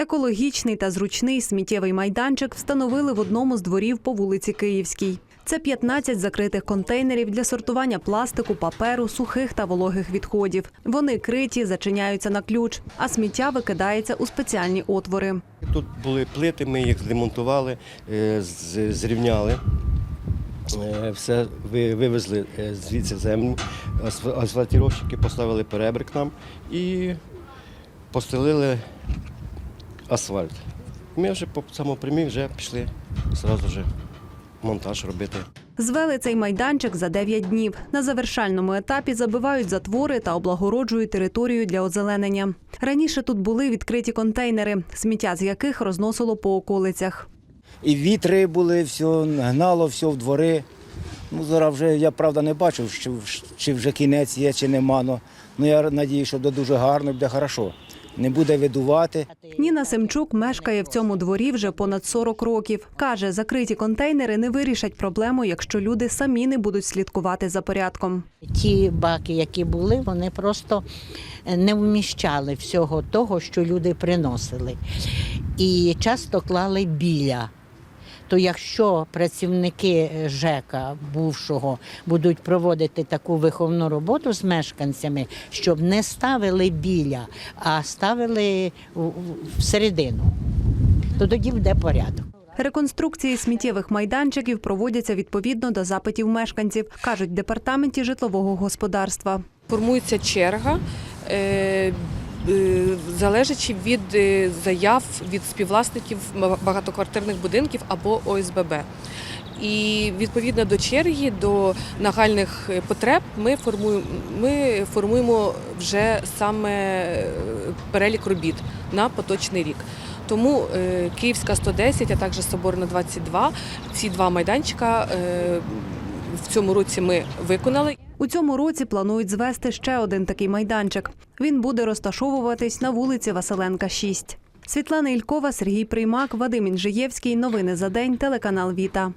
Екологічний та зручний сміттєвий майданчик встановили в одному з дворів по вулиці Київській. Це 15 закритих контейнерів для сортування пластику, паперу, сухих та вологих відходів. Вони криті, зачиняються на ключ, а сміття викидається у спеціальні отвори. Тут були плити, ми їх зремонтували, е, зрівняли. Е, Все ви- вивезли е, звідси землю, асф- асфальтіровщики поставили перебрик нам і постелили асфальт. Ми вже по самопрямі вже пішли одразу вже монтаж робити. Звели цей майданчик за 9 днів. На завершальному етапі забивають затвори та облагороджують територію для озеленення. Раніше тут були відкриті контейнери, сміття з яких розносило по околицях. І вітри були, все гнало, все в двори. Ну, зараз вже я правда не бачив, чи, чи вже кінець є, чи нема. Ну, ну я надію, що буде дуже гарно, буде хорошо. Не буде видувати. Ніна Семчук мешкає в цьому дворі вже понад 40 років. Каже, закриті контейнери не вирішать проблему, якщо люди самі не будуть слідкувати за порядком. Ті баки, які були, вони просто не вміщали всього того, що люди приносили. І часто клали біля. То якщо працівники ЖЕКа бувшого будуть проводити таку виховну роботу з мешканцями, щоб не ставили біля, а ставили всередину, то тоді буде порядок. Реконструкції сміттєвих майданчиків проводяться відповідно до запитів мешканців, кажуть в департаменті житлового господарства. Формується черга, е, е, залежачи від е, заяв від співвласників багатоквартирних будинків або ОСББ. І відповідно до черги, до нагальних потреб, ми формуємо, ми формуємо вже саме е, перелік робіт на поточний рік. Тому е, Київська 110, а також Соборна 22, ці два майданчика е, в цьому році ми виконали. У цьому році планують звести ще один такий майданчик. Він буде розташовуватись на вулиці Василенка, 6. Світлана Ількова, Сергій Приймак, Вадим Інжиєвський. Новини за день. Телеканал Віта.